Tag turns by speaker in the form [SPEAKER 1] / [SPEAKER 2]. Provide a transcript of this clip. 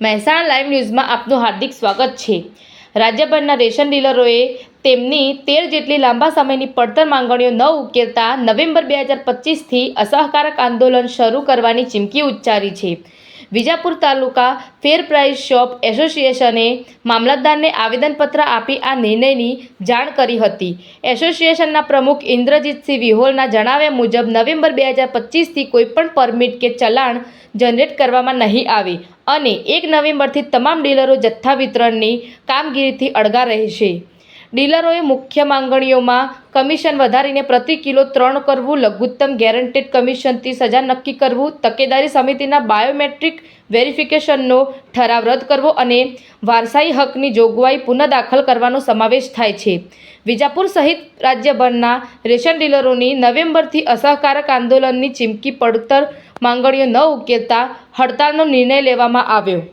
[SPEAKER 1] Mehsana live ન્યૂઝમાં આપનું હાર્દિક સ્વાગત છે. રાજ્યભરના રેશન ડીલરોએ તેમની તેર જેટલી લાંબા સમયની પડતર માંગણીઓ ન ઉકેલતા નવેમ્બર બે હજાર પચીસથી અસહકારક આંદોલન શરૂ કરવાની ચીમકી ઉચ્ચારી છે. વિજાપુર તાલુકા ફેર પ્રાઇસ શોપ એસોસિએશને મામલતદારને આવેદનપત્ર આપી આ નિર્ણયની જાણ કરી હતી. એસોસિએશનના પ્રમુખ ઇન્દ્રજીતસિંહ વિહોલના જણાવ્યા મુજબ નવેમ્બર બે હજાર પચીસથી કોઈપણ પરમિટ કે ચલાણ જનરેટ કરવામાં નહીં આવે અને એક નવેમ્બરથી તમામ ડીલરો જથ્થા વિતરણની કામગીરીથી અળગા રહેશે. ડીલરોએ મુખ્ય માંગણીઓમાં કમિશન વધારીને પ્રતિ કિલો ત્રણ કરવું, લઘુત્તમ ગેરંટેડ કમિશનથી સજા નક્કી કરવું, તકેદારી સમિતિના બાયોમેટ્રિક વેરિફિકેશનનો ઠરાવ રદ કરવો અને વારસાઈ હકની જોગવાઈ પુનઃદાખલ કરવાનો સમાવેશ થાય છે. વિજાપુર સહિત રાજ્યભરના રેશન ડીલરોની નવેમ્બરથી અસહકારક આંદોલનની ચીમકી પડતર માંગણીઓ ન ઉકેલતા હડતાળનો નિર્ણય લેવામાં આવ્યો.